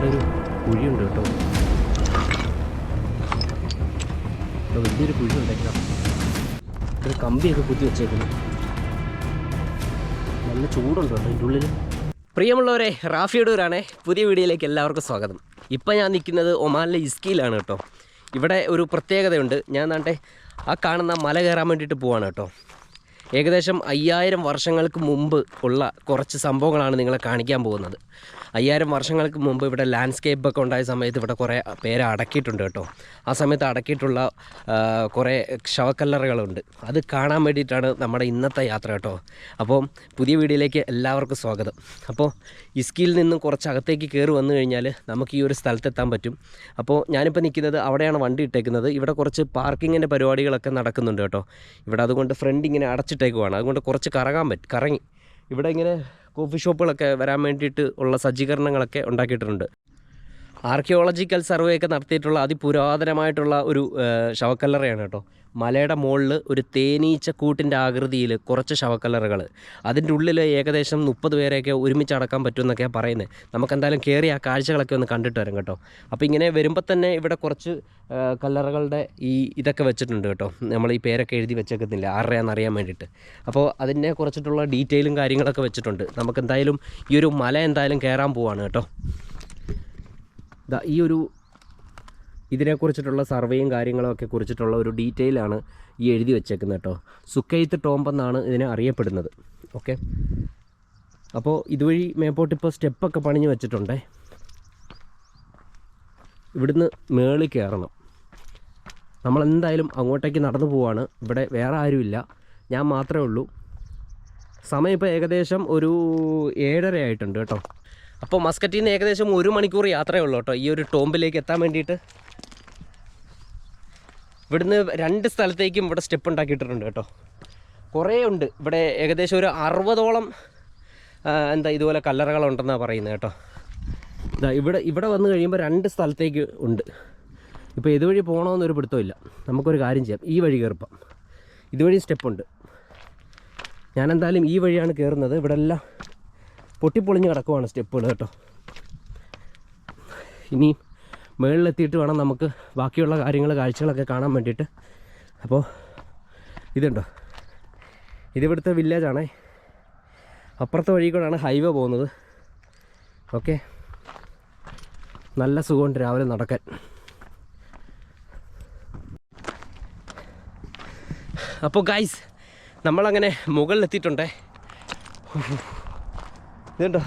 ഇവിടെ ഒരു കുഴിയുണ്ട് കേട്ടോ. ഇവിടെ വലിയൊരു കുഴി ഉണ്ടാക്കാം ഇവിടെ കമ്പിയൊക്കെ കുത്തി വെച്ചേക്കുന്നു. നല്ല ചൂടുണ്ട് കേട്ടോ ഇതിന്റെ ഉള്ളിൽ പ്രിയമുള്ളവരെ റാഫി പുതിയ വീഡിയോയിലേക്ക് എല്ലാവർക്കും സ്വാഗതം. ഇപ്പം ഞാൻ നിൽക്കുന്നത് ഒമാനിലെ ഇസ്കിയിലാണ് കേട്ടോ. ഇവിടെ ഒരു പ്രത്യേകതയുണ്ട്. ഞാൻ നാട്ടെ ആ കാണുന്ന മല കയറാൻ വേണ്ടിയിട്ട് പോവാണ് കേട്ടോ. ഏകദേശം അയ്യായിരം വർഷങ്ങൾക്ക് മുമ്പ് ഉള്ള കുറച്ച് സംഭവങ്ങളാണ് നിങ്ങളെ കാണിക്കാൻ പോകുന്നത്. അയ്യായിരം വർഷങ്ങൾക്ക് മുമ്പ് ഇവിടെ ലാൻഡ്സ്കേപ്പ് ഒക്കെ ഉണ്ടായ സമയത്ത് ഇവിടെ കുറേ പേരെ അടക്കിയിട്ടുണ്ട് കേട്ടോ. ആ സമയത്ത് അടക്കിയിട്ടുള്ള കുറേ ശവക്കല്ലറകളുണ്ട്. അത് കാണാൻ വേണ്ടിയിട്ടാണ് നമ്മുടെ ഇന്നത്തെ യാത്ര കേട്ടോ. അപ്പോൾ പുതിയ വീഡിയോയിലേക്ക് എല്ലാവർക്കും സ്വാഗതം. അപ്പോൾ ഇസ്കിയിൽ നിന്നും കുറച്ച് അകത്തേക്ക് കയറി വന്നു കഴിഞ്ഞാൽ നമുക്ക് ഈ ഒരു സ്ഥലത്തെത്താൻ പറ്റും. അപ്പോൾ ഞാനിപ്പോൾ നിൽക്കുന്നത് അവിടെയാണ് വണ്ടി ഇട്ടേക്കുന്നത്. ഇവിടെ കുറച്ച് പാർക്കിങ്ങിന്റെ പരിപാടികളൊക്കെ നടക്കുന്നുണ്ട് കേട്ടോ. ഇവിടെ അതുകൊണ്ട് ഫ്രണ്ട് ഇങ്ങനെ അടച്ചിട്ടേക്കുവാണ്. അതുകൊണ്ട് കുറച്ച് കറങ്ങാൻ പറ്റും കറങ്ങി. ഇവിടെ ഇങ്ങനെ കോഫി ഷോപ്പുകളൊക്കെ വരാൻ വേണ്ടിയിട്ട് ഉള്ള സജ്ജീകരണങ്ങളൊക്കെ ഉണ്ടാക്കിയിട്ടുണ്ട്. ആർക്കിയോളജിക്കൽ സർവേ ഒക്കെ നടത്തിയിട്ടുള്ള അതിപുരാതനമായിട്ടുള്ള ഒരു ശവക്കല്ലറയാണ് കേട്ടോ. മലയുടെ മുകളിൽ ഒരു തേനീച്ച കൂട്ടിന്റെ ആകൃതിയിൽ കുറച്ച് ശവക്കല്ലറകൾ അതിന്റെ ഉള്ളിൽ ഏകദേശം മുപ്പത് പേരെയൊക്കെ ഒരുമിച്ച് അടക്കാൻ പറ്റുമെന്നൊക്കെയാണ് പറയുന്നത് നമുക്കെന്തായാലും കയറി ആ കാഴ്ചകളൊക്കെ ഒന്ന് കണ്ടിട്ട് വരും കേട്ടോ. അപ്പോൾ ഇങ്ങനെ വരുമ്പോൾ തന്നെ ഇവിടെ കുറച്ച് കല്ലറകളുടെ ഈ ഇതൊക്കെ വെച്ചിട്ടുണ്ട് കേട്ടോ. നമ്മൾ ഈ പേരൊക്കെ എഴുതി വെച്ചേക്കുന്നില്ല? ആരുടെയാണെന്നറിയാൻ വേണ്ടിയിട്ട്. അപ്പോൾ അതിനെ കുറിച്ചിട്ടുള്ള ഡീറ്റെയിലും കാര്യങ്ങളൊക്കെ വെച്ചിട്ടുണ്ട്. നമുക്കെന്തായാലും ഈ ഒരു മല എന്തായാലും കയറാൻ പോവാണ് കേട്ടോ. ഈ ഒരു ഇതിനെക്കുറിച്ചിട്ടുള്ള സർവേയും കാര്യങ്ങളും ഒക്കെ കുറിച്ചിട്ടുള്ള ഒരു ഡീറ്റെയിലാണ് ഈ എഴുതി വെച്ചേക്കുന്നത് കേട്ടോ. സുക്കൈത്ത് ടോംബെന്നാണ് ഇതിനെ അറിയപ്പെടുന്നത്. ഓക്കെ അപ്പോൾ ഇതുവഴി മേപ്പോട്ട് ഇപ്പോൾ സ്റ്റെപ്പൊക്കെ പണിഞ്ഞ് വെച്ചിട്ടുണ്ടേ. ഇവിടുന്ന് മേളിൽ കയറണം. നമ്മളെന്തായാലും അങ്ങോട്ടേക്ക് നടന്നു പോവാണ്. ഇവിടെ വേറെ ആരുമില്ല. ഞാൻ മാത്രമേ ഉള്ളൂ. സമയം ഇപ്പോൾ ഏകദേശം ഒരു ഏഴര ആയിട്ടുണ്ട് കേട്ടോ. അപ്പോൾ മസ്കറ്റിൽ നിന്ന് ഏകദേശം ഒരു മണിക്കൂർ യാത്രയേ ഉള്ളൂ കേട്ടോ. ഈ ഒരു ടോമ്പിലേക്ക് എത്താൻ വേണ്ടിയിട്ട്. ഇവിടുന്ന് രണ്ട് സ്ഥലത്തേക്കും ഇവിടെ സ്റ്റെപ്പ് ഉണ്ടാക്കിയിട്ടുണ്ട് കേട്ടോ. കുറേ ഉണ്ട്. ഇവിടെ ഏകദേശം ഒരു അറുപതോളം എന്താ ഇതുപോലെ കല്ലറകളുണ്ടെന്നാണ് പറയുന്നത് കേട്ടോ. ഇതാ ഇവിടെ ഇവിടെ വന്നു കഴിയുമ്പോൾ രണ്ട് സ്ഥലത്തേക്ക് ഉണ്ട്. ഇപ്പോൾ ഇതുവഴി പോകണമെന്നൊരു പിടുത്തമില്ല. നമുക്കൊരു കാര്യം ചെയ്യാം. ഈ വഴി കയറിപ്പം ഇതുവഴി സ്റ്റെപ്പുണ്ട്. ഞാനെന്തായാലും ഈ വഴിയാണ് കയറുന്നത് ഇവിടെ എല്ലാം പൊട്ടിപ്പൊളിഞ്ഞ് കിടക്കുവാണ് സ്റ്റെപ്പുകൾ കേട്ടോ. ഇനി മുകളിലെത്തിയിട്ട് വേണം നമുക്ക് ബാക്കിയുള്ള കാര്യങ്ങൾ കാഴ്ചകളൊക്കെ കാണാൻ വേണ്ടിയിട്ട്. അപ്പോൾ ഇതുണ്ടോ? ഇതിവിടുത്തെ വില്ലേജാണേ അപ്പുറത്തെ വഴി കൂടെയാണ് ഹൈവേ പോകുന്നത്. ഓക്കെ നല്ല സുഖമുണ്ട് രാവിലെ നടക്കാൻ. അപ്പോൾ ഗൈസ് നമ്മളങ്ങനെ മുകളിലെത്തിയിട്ടുണ്ടേ. ഇതുണ്ടോ?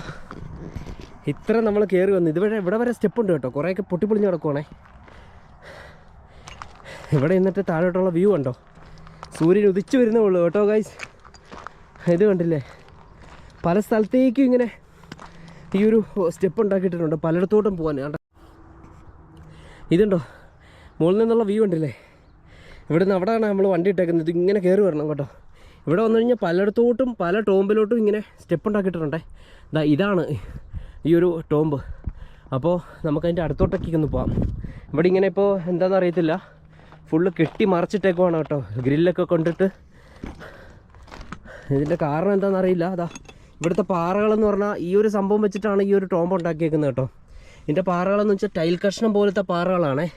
ഇത്ര നമ്മൾ കയറി വന്നു. ഇതുവരെ ഇവിടെ വരെ സ്റ്റെപ്പ് ഉണ്ട് കേട്ടോ. കുറേയൊക്കെ പൊട്ടിപ്പൊളിഞ്ഞ് കിടക്കുവാണേ. ഇവിടെ ഇന്നിട്ട് താഴോട്ടുള്ള വ്യൂ ഉണ്ടോ സൂര്യൻ ഉദിച്ചു വരുന്നേ ഉള്ളൂ കേട്ടോ ഗൈസ് ഇത് കണ്ടില്ലേ? പല സ്ഥലത്തേക്കും ഇങ്ങനെ ഈ ഒരു സ്റ്റെപ്പ് ഉണ്ടാക്കിയിട്ടുണ്ട് പലയിടത്തോട്ടും പോകാൻ കണ്ടോ ഇതുണ്ടോ? മുകളിൽ നിന്നുള്ള വ്യൂ ഉണ്ടല്ലേ ഇവിടെ നിന്ന് അവിടെയാണ് നമ്മൾ വണ്ടി ഇട്ടേക്കുന്നത്. ഇങ്ങനെ കയറി വരണം കേട്ടോ. ഇവിടെ വന്നു കഴിഞ്ഞാൽ പലയിടത്തോട്ടും പല ടോമ്പിലോട്ടും ഇങ്ങനെ സ്റ്റെപ്പ് ഉണ്ടാക്കിയിട്ടുണ്ടേ. ദാ ഇതാണ് ഈ ഒരു ടോംബ് അപ്പോൾ നമുക്ക് അതിന്റെ അടുത്തോട്ടേക്ക് ഒന്ന് പോവാം. ഇവിടെ ഇങ്ങനെ ഇപ്പോൾ എന്താണെന്ന് അറിയത്തില്ല. ഫുള്ള് കെട്ടി മറച്ചിട്ടേക്കുവാണ് കേട്ടോ. ഗ്രില്ലൊക്കെ കൊണ്ടിട്ട്. ഇതിന്റെ കാരണം എന്താണെന്ന് അറിയില്ല. അതാ ഇവിടുത്തെ പാറകളെന്ന് പറഞ്ഞാൽ ഈ ഒരു സംഭവം വെച്ചിട്ടാണ് ഈ ഒരു ടോംബ് ഉണ്ടാക്കിയേക്കുന്നത് കേട്ടോ. ഇതിന്റെ പാറകളെന്ന് വെച്ചാൽ ടൈൽ കഷ്ണം പോലത്തെ പാറകളാണേ.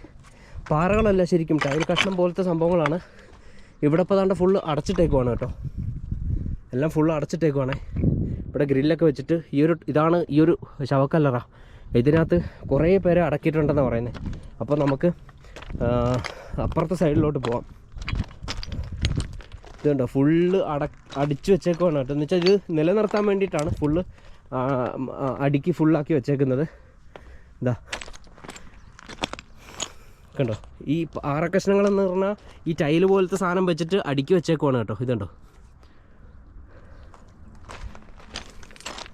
പാറകളല്ല ശരിക്കും ടൈൽ കഷ്ണം പോലത്തെ സംഭവങ്ങളാണ്. ഇവിടെ ഇപ്പോൾ ഫുള്ള് അടച്ചിട്ടേക്കുവാണ് കേട്ടോ. എല്ലാം ഫുള്ള് അടച്ചിട്ടേക്കുവാണേ. ഇവിടെ ഗ്രില്ലൊക്കെ വെച്ചിട്ട് ഈ ഒരു ഇതാണ് ഈ ഒരു ശവക്കല്ലറ. ഇതിനകത്ത് കുറേ പേരെ അടക്കിയിട്ടുണ്ടെന്നാണ് പറയുന്നത് അപ്പോൾ നമുക്ക് അപ്പുറത്തെ സൈഡിലോട്ട് പോവാം. ഇതുണ്ടോ ഫുള്ള് അട അടിച്ചു വെച്ചേക്കുവാണ് കേട്ടോ. എന്ന് വെച്ചാൽ ഇത് നിലനിർത്താൻ വേണ്ടിയിട്ടാണ് ഫുള്ള് അടുക്കി ഫുള്ളാക്കി വെച്ചേക്കുന്നത്. ഇതാ. കണ്ടോ ഈ പാറക്കഷ്ണങ്ങളെന്ന് പറഞ്ഞാൽ ഈ ടൈൽ പോലത്തെ സാധനം വെച്ചിട്ട് അടുക്കി വെച്ചേക്കുവാണ് കേട്ടോ. ഇതുണ്ടോ?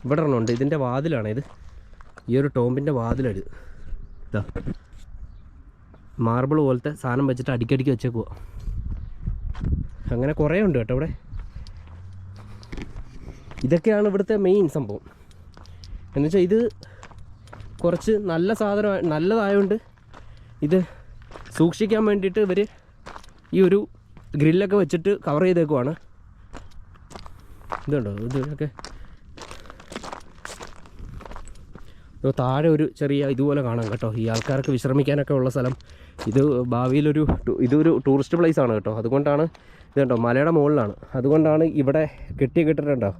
ഇവിടെ ഒരെണ്ണമുണ്ട് ഇതിന്റെ വാതിലാണ് ഇത്. ഈ ഒരു ടോമ്പിന്റെ വാതിലത് ഇതാ. മാർബിൾ പോലത്തെ സാധനം വെച്ചിട്ട് അടിക്കടിക്ക് വെച്ചേക്കുവോ. അങ്ങനെ കുറേ ഉണ്ട് കേട്ടോ ഇവിടെ. ഇതൊക്കെയാണ് ഇവിടുത്തെ മെയിൻ സംഭവം. എന്നുവെച്ചാൽ ഇത് കുറച്ച് നല്ല സാധനം നല്ലതായതുകൊണ്ട് ഇത് സൂക്ഷിക്കാൻ വേണ്ടിയിട്ട് ഇവർ ഈ ഒരു ഗ്രില്ലൊക്കെ വെച്ചിട്ട് കവർ ചെയ്തേക്കുവാണ്. ഇതുണ്ടോ? ഇതൊക്കെ ഇത് താഴെ ഒരു ചെറിയ ഇതുപോലെ കാണാം കേട്ടോ. ഈ ആൾക്കാർക്ക് വിശ്രമിക്കാനൊക്കെ ഉള്ള സ്ഥലം. ഇത് ഭാവിയിലൊരു ഇതൊരു ടൂറിസ്റ്റ് പ്ലേസ് ആണ് കേട്ടോ. അതുകൊണ്ടാണ് ഇത് കണ്ടോ മലയുടെ മുകളിലാണ്. അതുകൊണ്ടാണ് ഇവിടെ കെട്ടി കെട്ടിട്ടുണ്ടോ?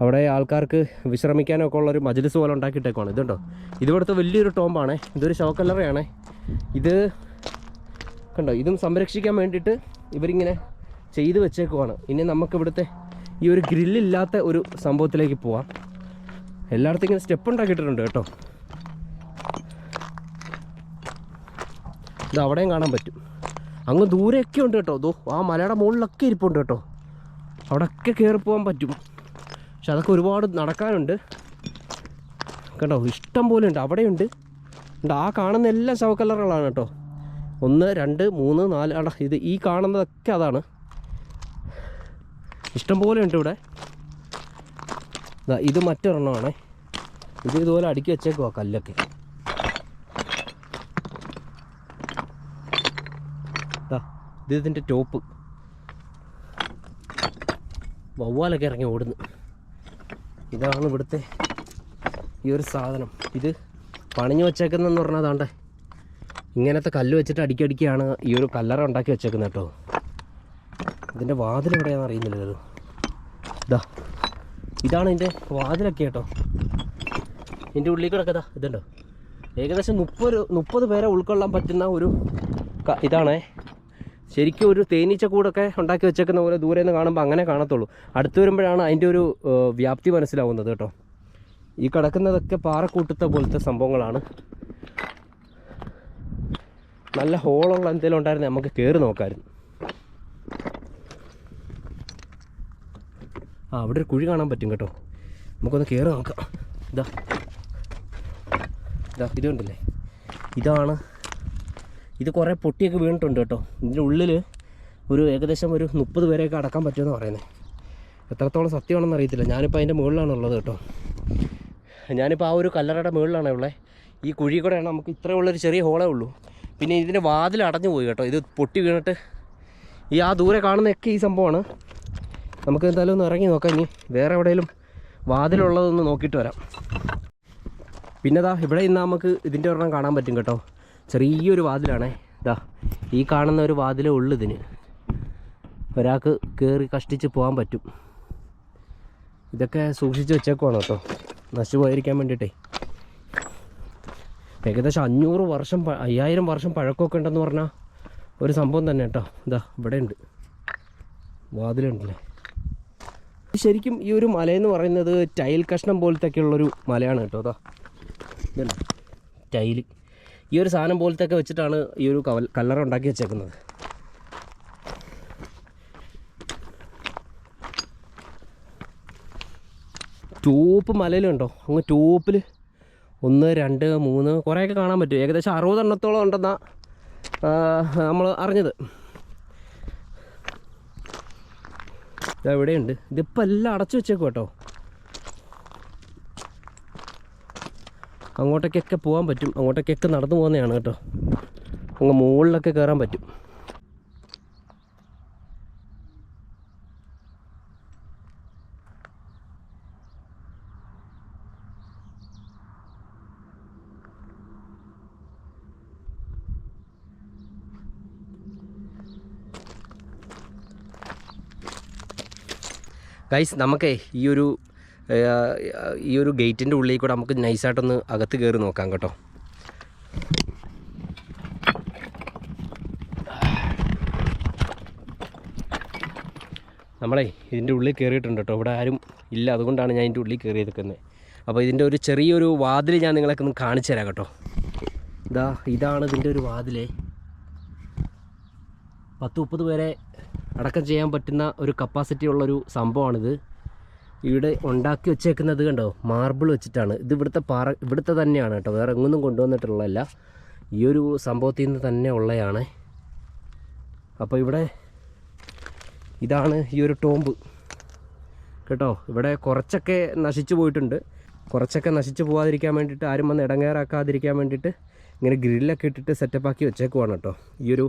അവിടെ ആൾക്കാർക്ക് വിശ്രമിക്കാനൊക്കെ ഉള്ളൊരു മജ്ലിസ് പോലെ ഉണ്ടാക്കിയിട്ടേക്കുവാണ്. ഇതുണ്ടോ ഇതിവിടുത്തെ വലിയൊരു ടോമ്പാണേ. ഇതൊരു ശവക്കല്ലറയാണേ. ഇത് കണ്ടോ ഇതും സംരക്ഷിക്കാൻ വേണ്ടിയിട്ട് ഇവരിങ്ങനെ ചെയ്തു വെച്ചേക്കുവാണ്. ഇനി നമുക്കിവിടുത്തെ ഈ ഒരു ഗ്രില്ലില്ലാത്ത ഒരു സംഭവത്തിലേക്ക് പോവാം. എല്ലായിടത്തും ഇങ്ങനെ സ്റ്റെപ്പ് ഉണ്ടാക്കിയിട്ടുണ്ട് കേട്ടോ. ഇത് അവിടെയും കാണാൻ പറ്റും. അങ്ങ് ദൂരെയൊക്കെ ഉണ്ട് കേട്ടോ. ദോ ആ മലയുടെ മുകളിലൊക്കെ ഇരിപ്പുണ്ട് കേട്ടോ. അവിടെയൊക്കെ കയറി പോകാൻ പറ്റും. പക്ഷെ അതൊക്കെ ഒരുപാട് നടക്കാനുണ്ട്. കേട്ടോ ഇഷ്ടം പോലെ ഉണ്ട്. അവിടെയുണ്ട് ആ കാണുന്ന എല്ലാം ശവക്കല്ലറുകളാണ് കേട്ടോ. ഒന്ന് രണ്ട് മൂന്ന് നാല് അട ഇത് ഈ കാണുന്നതൊക്കെ അതാണ്. ഇഷ്ടം പോലെ ഉണ്ട് ഇവിടെ. ഇത് മറ്റൊരെണ്ണമാണ്. ഇത് ഇതുപോലെ അടുക്കി വെച്ചേക്കുവാ കല്ലൊക്കെ. ഇത് ഇതിന്റെ ടോപ്പ്. വവ്വാലൊക്കെ ഇറങ്ങി ഓടുന്നു. ഇതാണ് ഇവിടുത്തെ ഈ ഒരു സാധനം. ഇത് പണിഞ്ഞു വെച്ചേക്കുന്നതെന്ന് പറഞ്ഞാൽ അതാണ്ട് ഇങ്ങനത്തെ കല്ല് വെച്ചിട്ട് അടിക്കടിക്കാണ് ഈ ഒരു കല്ലറ ഉണ്ടാക്കി വെച്ചേക്കുന്നത് കേട്ടോ. ഇതിന്റെ വാതിൽ എവിടെയാണെന്ന് അറിയുന്നില്ലല്ലോ ഇതാണ് ഇതിന്റെ വാതിലൊക്കെ കേട്ടോ. ഇതിന്റെ ഉള്ളിൽ കൂടെ ഇതാ ഇതുണ്ടോ? ഏകദേശം മുപ്പത് മുപ്പത് പേരെ ഉൾക്കൊള്ളാൻ പറ്റുന്ന ഒരു ഇതാണേ. ശരിക്കും ഒരു തേനീച്ച കൂടൊക്കെ ഉണ്ടാക്കി വെച്ചേക്കുന്ന പോലെ ദൂരെ നിന്ന് കാണുമ്പോൾ അങ്ങനെ കാണത്തുള്ളൂ. അടുത്ത് വരുമ്പോഴാണ് അതിന്റെ ഒരു വ്യാപ്തി മനസ്സിലാവുന്നത് കേട്ടോ. ഈ കിടക്കുന്നതൊക്കെ പാറക്കൂട്ടത്തെ പോലത്തെ സംഭവങ്ങളാണ്. നല്ല ഹോളുള്ള എന്തെങ്കിലും ഉണ്ടായിരുന്നു നമുക്ക് കയറി നോക്കാമായിരുന്നു ആ അവിടെ ഒരു കുഴി കാണാൻ പറ്റും കേട്ടോ. നമുക്കൊന്ന് കയറി നോക്കാം. ഇതാ ഇതാ ഇതുണ്ടല്ലേ ഇതാണ്. ഇത് കുറേ പൊട്ടിയൊക്കെ വീണിട്ടുണ്ട് കേട്ടോ. ഇതിന്റെ ഉള്ളിൽ ഒരു ഏകദേശം ഒരു മുപ്പത് പേരെയൊക്കെ അടക്കാൻ പറ്റുമെന്ന് പറയുന്നത് എത്രത്തോളം സത്യമാണെന്ന് അറിയത്തില്ല. ഞാനിപ്പോൾ അതിന്റെ മുകളിലാണ് ഉള്ളത് കേട്ടോ. ഞാനിപ്പോൾ ആ ഒരു കല്ലറയുടെ മുകളിലാണ് ഉള്ളത് ഈ കുഴി കൂടെയാണ് നമുക്ക് ഇത്രയുള്ളൊരു ചെറിയ ഹോളേ ഉള്ളൂ. പിന്നെ ഇതിന്റെ വാതിൽ അടഞ്ഞു പോയി കേട്ടോ. ഇത് പൊട്ടി വീണിട്ട് ഈ ആ ദൂരെ കാണുന്നതൊക്കെ ഈ സംഭവമാണ്. നമുക്ക് എന്തായാലും ഒന്ന് ഇറങ്ങി നോക്കാം ഇനി. വേറെ എവിടെയെങ്കിലും വാതിലുള്ളതൊന്ന് നോക്കിയിട്ട് വരാം. പിന്നെ ദാ ഇവിടെ ഇന്ന് നമുക്ക് ഇതിന്റെ ഒരെണ്ണം കാണാൻ പറ്റും കേട്ടോ. ചെറിയൊരു വാതിലാണേ. ഇതാ ഈ കാണുന്ന ഒരു വാതിലേ ഉള്ളു ഇതിന്. ഒരാൾക്ക് കയറി കഷ്ടിച്ച് പോകാൻ പറ്റും. ഇതൊക്കെ സൂക്ഷിച്ച് വെച്ചേക്കുവാണ് കേട്ടോ. നശിച്ചു പോയിരിക്കാൻ വേണ്ടിയിട്ടേ. ഏകദേശം അഞ്ഞൂറ് വർഷം അയ്യായിരം വർഷം പഴക്കമൊക്കെ ഉണ്ടെന്ന് പറഞ്ഞാൽ ഒരു സംഭവം തന്നെ കേട്ടോ. ഇതാ ഇവിടെ ഉണ്ട്. വാതിലുണ്ടല്ലേ? ശരിക്കും ഈ ഒരു മലയെന്ന് പറയുന്നത് ടൈൽ കഷ്ണം പോലത്തെ ഒരു മലയാണ് കേട്ടോ അതാ. ടൈൽ ഈ ഒരു സാധനം പോലത്തെ ഒക്കെ വെച്ചിട്ടാണ് ഈ ഒരു കവൽ കല്ലറ ഉണ്ടാക്കി വെച്ചേക്കുന്നത്. ടോപ്പ് മലയിലുണ്ടോ? അങ്ങ് ടോപ്പിൽ ഒന്ന് രണ്ട് മൂന്ന് കുറേയൊക്കെ കാണാൻ പറ്റും. ഏകദേശം അറുപതെണ്ണത്തോളം ഉണ്ടെന്നാണ് നമ്മൾ അറിഞ്ഞത്. ഇതാ ഇവിടെയുണ്ട്. ഇതിപ്പോൾ എല്ലാം അടച്ചു വെച്ചേക്കും കേട്ടോ. അങ്ങോട്ടേക്കൊക്കെ പോകാൻ പറ്റും. അങ്ങോട്ടേക്കൊക്കെ നടന്നു പോകുന്നതാണ് കേട്ടോ. അങ്ങ് മുകളിലൊക്കെ കയറാൻ പറ്റും. ഗൈസ് നമുക്കേ ഈ ഒരു ഈ ഒരു ഗേറ്റിന്റെ ഉള്ളിൽ കൂടെ നമുക്ക് നൈസായിട്ടൊന്ന് അകത്ത് കയറി നോക്കാം കേട്ടോ. നമ്മളെ ഇതിന്റെ ഉള്ളിൽ കയറിയിട്ടുണ്ട് കേട്ടോ. ഇവിടെ ആരും ഇല്ല. അതുകൊണ്ടാണ് ഞാൻ ഇതിന്റെ ഉള്ളിൽ കയറി നിൽക്കുന്നത്. അപ്പോൾ ഇതിന്റെ ഒരു ചെറിയൊരു വാതിൽ ഞാൻ നിങ്ങളൊക്കെ ഒന്ന് കാണിച്ചു തരാം കേട്ടോ. ഇതാ ഇതാണ് ഇതിന്റെ ഒരു വാതിലേ. പത്ത് മുപ്പത് പേരെ അടക്കം ചെയ്യാൻ പറ്റുന്ന ഒരു കപ്പാസിറ്റി ഉള്ളൊരു സംഭവമാണിത്. ഇവിടെ ഉണ്ടാക്കി വെച്ചേക്കുന്നത് കണ്ടോ? മാർബിൾ വെച്ചിട്ടാണ്. ഇത് ഇവിടുത്തെ പാറ ഇവിടുത്തെ തന്നെയാണ് കേട്ടോ. വേറെ എങ്ങൊന്നും കൊണ്ടുവന്നിട്ടുള്ളതല്ല. ഈ ഒരു സംഭവത്തിൽ നിന്ന് തന്നെ ഉള്ളതാണ് അപ്പോൾ ഇവിടെ ഇതാണ് ഈ ഒരു ടോമ്പ്. കേട്ടോ ഇവിടെ കുറച്ചൊക്കെ നശിച്ചു പോയിട്ടുണ്ട്. കുറച്ചൊക്കെ നശിച്ചു പോകാതിരിക്കാൻ വേണ്ടിയിട്ട് ആരും വന്ന് ഇടങ്ങേറാക്കാതിരിക്കാൻ വേണ്ടിയിട്ട് ഇങ്ങനെ ഗ്രില്ലൊക്കെ ഇട്ടിട്ട് സെറ്റപ്പാക്കി വെച്ചേക്കുവാണ് കേട്ടോ. ഈ ഒരു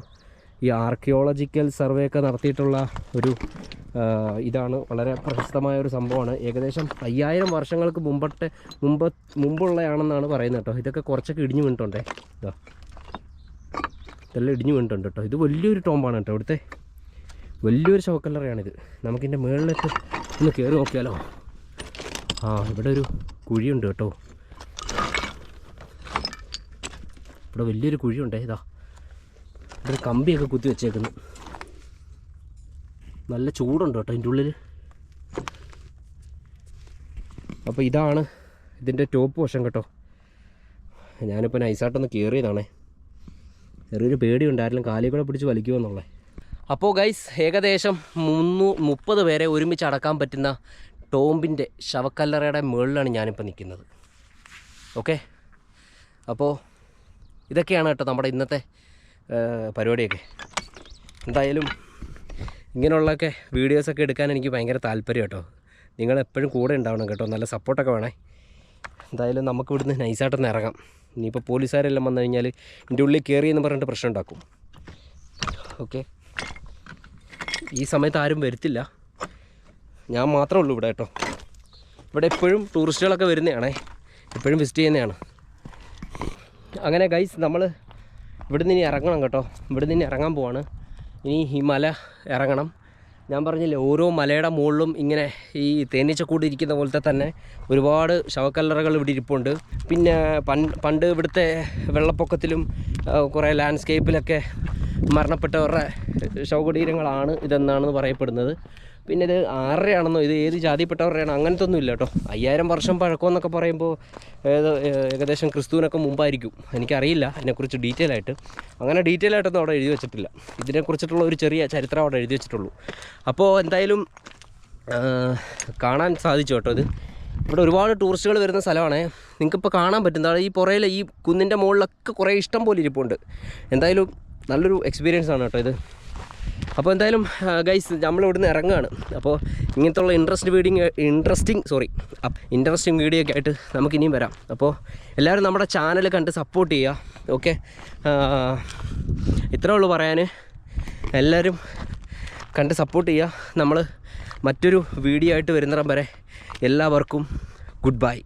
ഈ ആർക്കിയോളജിക്കൽ സർവേ ഒക്കെ നടത്തിയിട്ടുള്ള ഒരു ഇതാണ് വളരെ പ്രശസ്തമായ ഒരു സംഭവമാണ്. ഏകദേശം അയ്യായിരം വർഷങ്ങൾക്ക് മുമ്പത്തെ മുമ്പ് മുമ്പുള്ളതാണെന്നാണ് പറയുന്നത് കേട്ടോ. ഇതൊക്കെ കുറച്ചൊക്കെ ഇടിഞ്ഞു വീണിട്ടുണ്ടേ. ഇതാ ഇതെല്ലാം ഇടിഞ്ഞു വീണിട്ടുണ്ട് കേട്ടോ. ഇത് വലിയൊരു ടോമ്പാണ് കേട്ടോ ഇവിടുത്തെ. വലിയൊരു ശവക്കല്ലറയാണിത് നമുക്കിതിന്റെ മുകളിലേക്ക് ഒന്ന് കയറി നോക്കിയാലോ? ആ ഇവിടെ ഒരു കുഴിയുണ്ട് കേട്ടോ. ഇവിടെ വലിയൊരു കുഴിയുണ്ടേ. ഇതാ ഇവിടെ കമ്പിയൊക്കെ കുത്തി വെച്ചേക്കുന്നു. നല്ല ചൂടുണ്ട് കേട്ടോ അതിന്റെ ഉള്ളിൽ അപ്പോൾ ഇതാണ് ഇതിന്റെ ടോപ്പ് വശം കേട്ടോ. ഞാനിപ്പോൾ നൈസായിട്ടൊന്ന് കയറിയതാണേ ചെറിയൊരു പേടിയുണ്ടായിരുന്നു കാലിൽ കൂടെ പിടിച്ച് വലിക്കുമെന്നുള്ളത് അപ്പോൾ ഗൈസ് ഏകദേശം മുന്നൂ മുപ്പത് പേരെ ഒരുമിച്ച് അടക്കാൻ പറ്റുന്ന ടോമ്പിന്റെ ശവക്കല്ലറയുടെ മുകളിലാണ് ഞാനിപ്പോൾ നിൽക്കുന്നത്. ഓക്കെ അപ്പോൾ ഇതൊക്കെയാണ് കേട്ടോ നമ്മുടെ ഇന്നത്തെ പരിപാടിയൊക്കെ. എന്തായാലും ഇങ്ങനെയുള്ളതൊക്കെ വീഡിയോസൊക്കെ എടുക്കാൻ എനിക്ക് ഭയങ്കര താല്പര്യം കേട്ടോ. നിങ്ങൾ എപ്പോഴും കൂടെ ഉണ്ടാവണം കേട്ടോ. നല്ല സപ്പോർട്ടൊക്കെ വേണേ. എന്തായാലും നമുക്ക് ഇവിടുന്ന് നൈസായിട്ടൊന്ന് ഇറങ്ങാം. ഇനിയിപ്പോൾ പോലീസുകാരെല്ലാം വന്നു കഴിഞ്ഞാൽ എന്റെ ഉള്ളിൽ കയറി എന്ന് പറഞ്ഞിട്ട് പ്രശ്നം ഉണ്ടാക്കും. ഓക്കെ ഈ സമയത്ത് ആരും വരുത്തില്ല. ഞാൻ മാത്രമേ ഉള്ളൂ ഇവിടെ കേട്ടോ. ഇവിടെ എപ്പോഴും ടൂറിസ്റ്റുകളൊക്കെ വരുന്നതാണേ. എപ്പോഴും വിസിറ്റ് ചെയ്യുന്നതാണ്. അങ്ങനെ ഗൈസ് നമ്മൾ ഇവിടുന്ന് ഇനി ഇറങ്ങണം കേട്ടോ. ഇവിടുന്ന് ഇനി ഇറങ്ങാൻ പോവാണ്. ഇനി ഈ മല ഇറങ്ങണം. ഞാൻ പറഞ്ഞില്ലേ ഓരോ മലയുടെ മുകളിലും ഇങ്ങനെ ഈ തേനീച്ചക്കൂട് ഇരിക്കുന്ന പോലത്തെ തന്നെ ഒരുപാട് ശവക്കല്ലറകൾ ഇവിടെ ഇരിപ്പുണ്ട്. പിന്നെ പണ്ട് ഇവിടുത്തെ വെള്ളപ്പൊക്കത്തിലും കുറേ ലാൻഡ്സ്കേപ്പിലൊക്കെ മരണപ്പെട്ടവരുടെ ശവകുടീരങ്ങളാണ് ഇതെന്നാണെന്ന് പറയപ്പെടുന്നത്. പിന്നെ ഇത് ആരുടെയാണെന്നോ ഇത് ഏത് ജാതിപ്പെട്ടവരുടെയാണ് അങ്ങനത്തെ ഒന്നും ഇല്ല കേട്ടോ. അയ്യായിരം വർഷം പഴക്കമെന്നൊക്കെ പറയുമ്പോൾ ഏത് ഏകദേശം ക്രിസ്തുവിനൊക്കെ മുമ്പായിരിക്കും. എനിക്കറിയില്ല അതിനെക്കുറിച്ച് ഡീറ്റെയിൽ ആയിട്ട്. അങ്ങനെ ഡീറ്റെയിൽ ആയിട്ടൊന്നും അവിടെ എഴുതി വെച്ചിട്ടില്ല. ഇതിനെക്കുറിച്ചിട്ടുള്ള ഒരു ചെറിയ ചരിത്രം അവിടെ എഴുതി വെച്ചിട്ടുള്ളൂ. അപ്പോൾ എന്തായാലും കാണാൻ സാധിച്ചു കേട്ടോ ഇത്. ഇവിടെ ഒരുപാട് ടൂറിസ്റ്റുകൾ വരുന്ന സ്ഥലമാണ്. നിങ്ങൾക്കിപ്പോൾ കാണാൻ പറ്റും. ഈ പുറയിൽ ഈ കുന്നിന്റെ മുകളിലൊക്കെ കുറേ ഇഷ്ടം പോലെ ഇരിപ്പുണ്ട്. എന്തായാലും നല്ലൊരു എക്സ്പീരിയൻസ് ആണ് കേട്ടോ ഇത്. അപ്പോൾ എന്തായാലും ഗൈസ് നമ്മൾ ഇവിടുന്ന് ഇറങ്ങുകയാണ്. അപ്പോൾ ഇങ്ങനത്തുള്ള interest video interesting sorry interesting video ഒക്കെ ആയിട്ട് നമുക്ക് ഇനിയും വരാം. അപ്പോൾ എല്ലാവരും നമ്മുടെ ചാനൽ കണ്ട് സപ്പോർട്ട് ചെയ്യുക. ഓക്കെ ഇത്രേ ഉള്ളൂ പറയാൻ എല്ലാവരും കണ്ട് സപ്പോർട്ട് ചെയ്യുക. നമ്മൾ മറ്റൊരു വീഡിയോ ആയിട്ട് വരുന്നിടം വരെ എല്ലാവർക്കും ഗുഡ് ബൈ